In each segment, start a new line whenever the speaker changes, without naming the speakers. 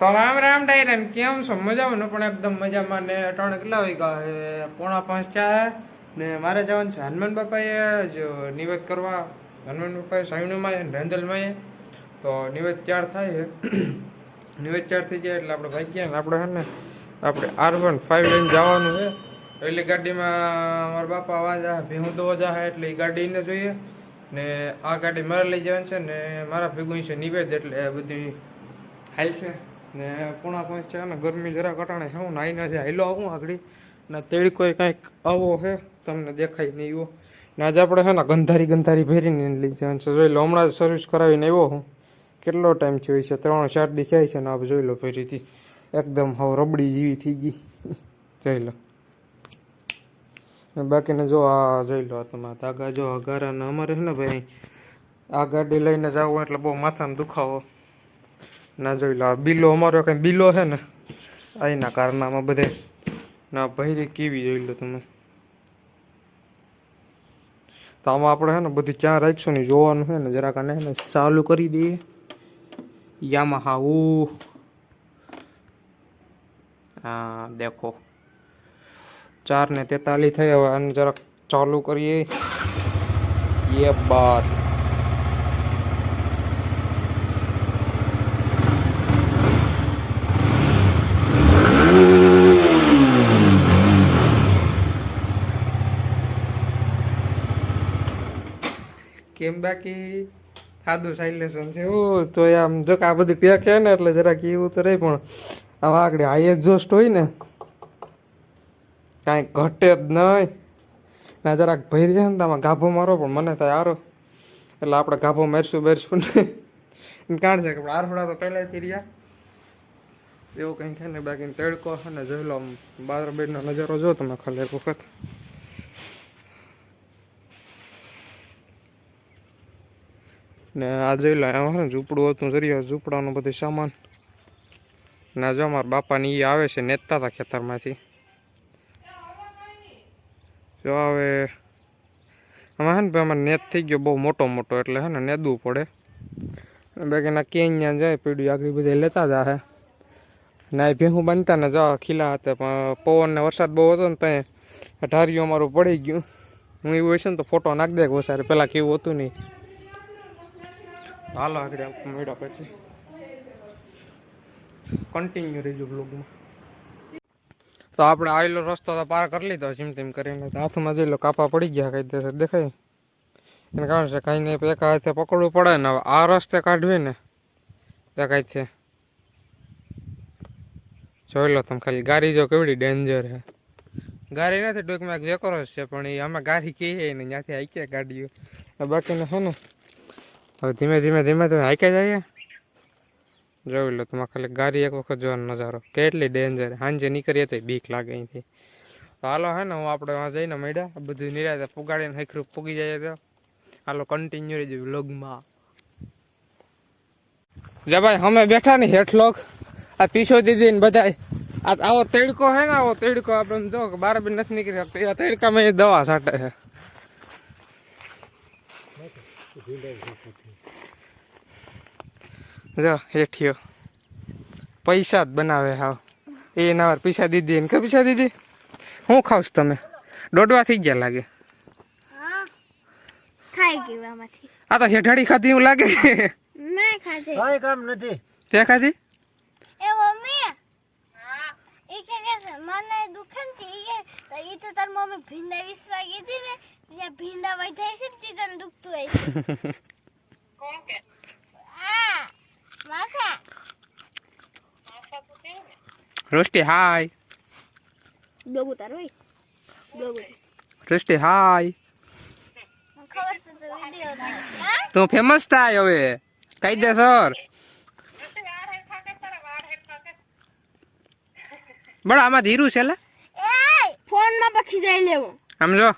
તો રામ રામ ડાયરન કેમ છો? મજામાં પણ એકદમ મજામાં ને ત્રણ કેટલા વાગ્યા? પોણા પાંચ ચા ને મારે જવાનું છે હનુમાન બાપાએ જો નિવેદ કરવા. હનુમાન બાપાએ સાયણુમાં રેન્દલમાં તો નિવેદ ચાર થાય નિવેદ ચાર થઈ જાય એટલે આપણે ભાઈ ગયા આપણે હે ને આપણે આર વન ફાઇવ લઈને જવાનું છે. એટલે ગાડીમાં મારા બાપા અવાજ આ ભેહું તો જા એટલે એ ગાડીને જોઈએ. ને આ ગાડી મારે લઈ જવાની છે ને મારા ભેગું છે નિવેદ એટલે બધી હાલ છે. ને પૂણા પાંચ છે ને ગરમી જરા કટાણે હું નાઈ નથી હાઈલો આવું આગળ. ને તેડી કોઈ કંઈક આવો છે, તમને દેખાય નહીં એવો. ને આજે આપણે છે ને ગંધારી ગંધારી ભેરીને જવાનું છે. જોઈ લો, હમણાં સર્વિસ કરાવીને આવ્યો હું. કેટલો ટાઈમ થયો છે? ત્રણ, ચાર દી છે ને આપ જોઈ લો ફેરીથી એકદમ હવે રબડી જેવી થઈ ગઈ. જોઈ લો. બાકીને જો આ, જોઈ લો આ તમારા ધાગા, જો અગારા ને અમારે છે ને ભાઈ, આ ગાડી લઈને જવું એટલે બહુ માથાનો દુખાવો. ના જોઈ લો. બિલો અમારો કંઈ બિલો છે ને અહીંના કારનામાં બધે ના ભાઈ રે કેવી જોઈ લો તમે. તો આમાં આપણે છે ને બધું ક્યાં રાખીશું ને જોવાનું છે ને, જરાક આને ચાલુ કરી દઈએ. યામાહા ઓ હા દેખો. ચાર ને તેતાલી થઈ હવે આને જરાક ચાલુ કરીએ. એ બાર. કેમ બાકી સાદું સાયલેશન છે. ઓ તો આમ જો કે આ બધું પેક છે ને એટલે જરાક એવું તો રહી પણ આવા આગળ હાઈ એક્ઝોસ્ટ હોય ને કાંઈ ઘટે જ નહીં. ના જરાક ભરી છે ને આમાં ગાભો મારો પણ મને થાય આરો એટલે આપણે ગાભો મારશું બેરશું ને. કાઢ છે કે આરફડા તો પહેલાંથી રહ્યા. એવું કંઈ છે ને બાકી તડકો અને ને જોઈ લો આમ બાર બેડનો નજારો જો તમે ખાલી એક વખત. ને આ જોઈ લો એમાં ને ઝૂંપડું હતું જરી ઝૂંપડાનો બધો સામાન. ના જો મારા બાપાની એ આવે છે નેતા હતા ખેતરમાંથી. જો હવે, આમાં હે ને ભાઈ અમારે નેત થઈ ગયો, બહુ મોટો મોટો, એટલે હે ને નેદવું પડે. બાકીના કેન્યા જાય, પીડ્યું આગળ બધે લેતા જ હે ના એ ભેહું બાંધતા ને જવા ખીલા હતા, પણ પવન ને વરસાદ બહુ હતો ને ત્યાં ઢારિયું અમારું પડી ગયું. હું એવું હશે ને તો ફોટો નાખ દે વસારે પહેલાં કેવું હતું નહીં હાલો, આગળ મેળા પછી. કન્ટિન્યુ રહેજો બ્લોગમાં તો આપણે આવેલો રસ્તો તો પાર કરી લીધો, જેમ તેમ કરીને હાથમાં જોઈ લો કાપા પડી ગયા દેશે દેખાય એને કારણ છે કાંઈ નહીં, એક હાથે પકડવું પડે ને આ રસ્તે કાઢવી ને કાંઈ છે જોઈ લો તમે ખાલી, ગાડી જો કેવડી ડેન્જર છે. ગાડી નથી ટૂંકમાં એક વેકરો છે, પણ એ આમાં ગાડી કહીએ ને ત્યાંથી હાઈકે ગાડીઓ. બાકીને છે ને હવે ધીમે ધીમે ધીમે ધીમે હાઈકે જઈએ. જોઈ લો, તમારે ખાલી ગાડી એક વખત જોવાનો નજારો. કેટલી ડેન્જર સાંજે નીકળીએ તો બીક લાગે અહીંથી. તો હાલો હે ને, હું આપણે વાં જઈને મળ્યા. બધું નિરાતે પુગાડીને હખરું પૂગી જાય તો. હાલો કન્ટિન્યુ રહેજો વ્લોગમાં જા ભાઈ, અમે બેઠા ને હેઠ લોક આ પીછો દીદી ને બધા આવો તેડકો હે ને, આવો તેડકો. આપણે જો બાર બી નથી નીકળી શકતો એવા તડકામાં એ દવા છાંટે છે. જો હેઠિયો પૈસા જ બનાવે હાવ. એ એના વાર પૈસા દીધી ને કે પૈસા દીધી? હું ખાવશ તમે? દોડવા થઈ ગયા લાગે. આ તો હેઠાડી ખાધી એવું લાગે.
મેં ખાધે.
કાંઈ કામ નથી.
તે ખાધી
એ મમ્મી એ કે કે છે, મને દુખે ને તી તો ઈ તો તાર મમ્મી ભીંડા વિસવા ગઈ હતી ને ત્યાં ભીંડા વઢાઈ છે ને તી તને દુખતું કોણ કે? આ માસા.
રોસ્ટી હાય.
ડોગુ તાર હોય? ડોગુ.
રોસ્ટી હાય.
ખબર છે તો વિડિયો હા?
તું ફેમસ થાય હવે. કાયદેસર બડા આમાં ધીરું છે લે.
એ ફોનમાં પખી જાય લેવો
સમજો?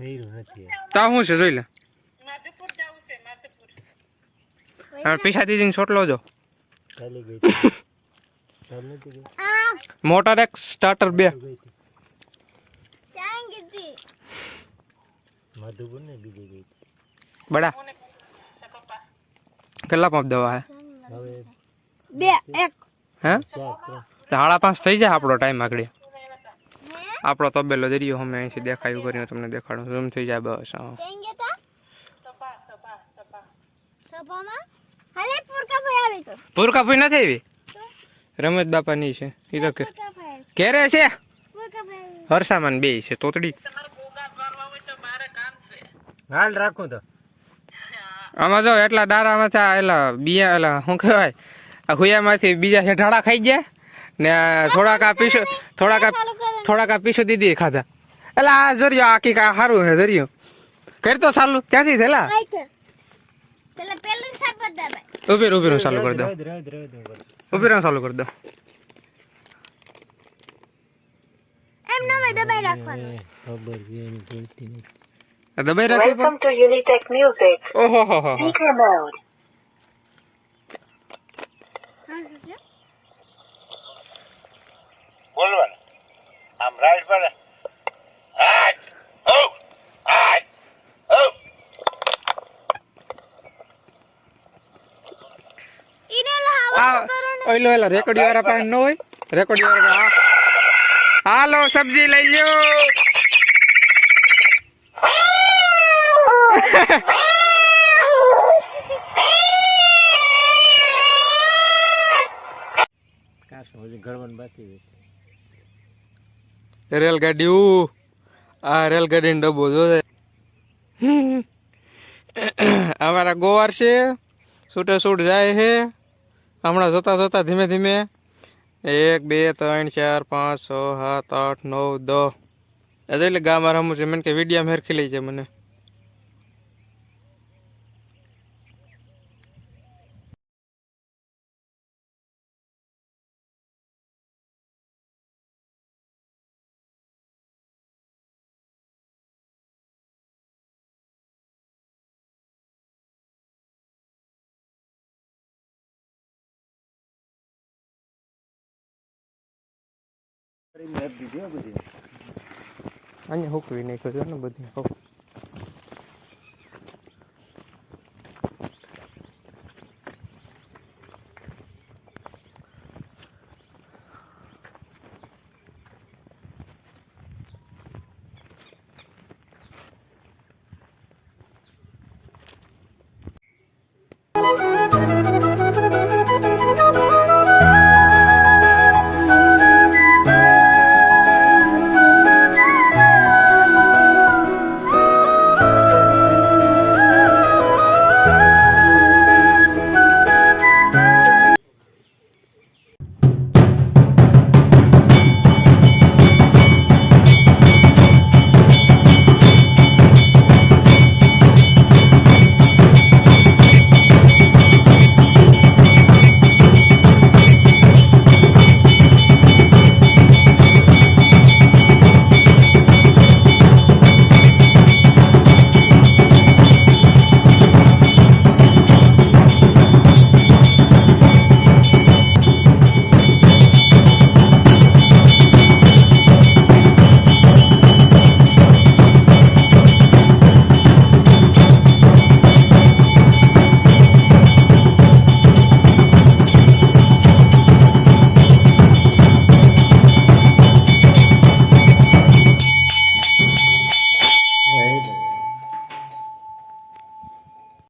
હીરું નથી.
તો શું છે જોઈ લે. હવે પૈસા દીધીને છોટલો જો
ચાલી ગઈ હતી. ચાલ નથી ગઈ.
આ
મોટર એક સ્ટાર્ટર બે.
ગઈ હતી.
ક્યાં ગીતી
માધુપુર ને બીજી ગઈ હતી.
બડા કેટલા પંપ દવા હે?
હવે
બે એક.
હે?
ચાર ત્રણ.
સાડા પાંચ થઈ જાય આપણો ટાઈમ આગળ. આપણો તબેલો દરિયો અમે અહીંથી દેખાયું કર્યું તમને દેખાડું. ઝૂમ થઈ જાય બસ
પુરકા ભાઈ આવી તો.
પૂરકા ભાઈ નથી આવી? રમેશ બાપા ની છે. એ તો કે ઘેરે છે?
પુરકા ભાઈ
હરસામાન બે છે તોતડી.
હાલ રાખું તો.
આમાં જો એટલા દારામાંથી એટલા એલા બિયા એલા શું કહેવાય? આ હુયામાંથી બીજા છે ઢાળા ખાઈ ગયા? ને થોડાક આ પીસો થોડાક થોડાક આ પીસો દીદી ખાધા. એટલે આ જરિયો આ કીક આ સારું હે જરિયો કરી તો ચાલુ
કે બધા ભાઈ
ઊભી રહો, ઊભી રહો, ચાલુ કરી દો. ઊભી રહો, ચાલુ કરી દો.
દબાઈ
રાખવી ઓહો હો. હા
શું છે
બોલવાનું આમ રાઈટ પર
ઓઈલો એલા રેકોર્ડિંગ વાળા પાસે ન હોય? રેકોર્ડિંગ વાળા હાલો સબ્જી લઈ લ્યો.
કાશ હજી ઘડવાનું બાકી છે.
રેલગાડી ઉ આ રેલગાડી ડબ્બો જોશે. અમારા ગોવાર છે, છૂટે છૂટ જાય છે. હમણાં જોતા જોતા ધીમે ધીમે એક, બે, ત્રણ, ચાર, પાંચ, છ, સાત, આઠ, નવ દસ એટલે ગામ રમું છે. મને કે વિડીયા મેરખી લઈ છે મને. અહીંયા હુકવી નાખ્યો છે ને બધી.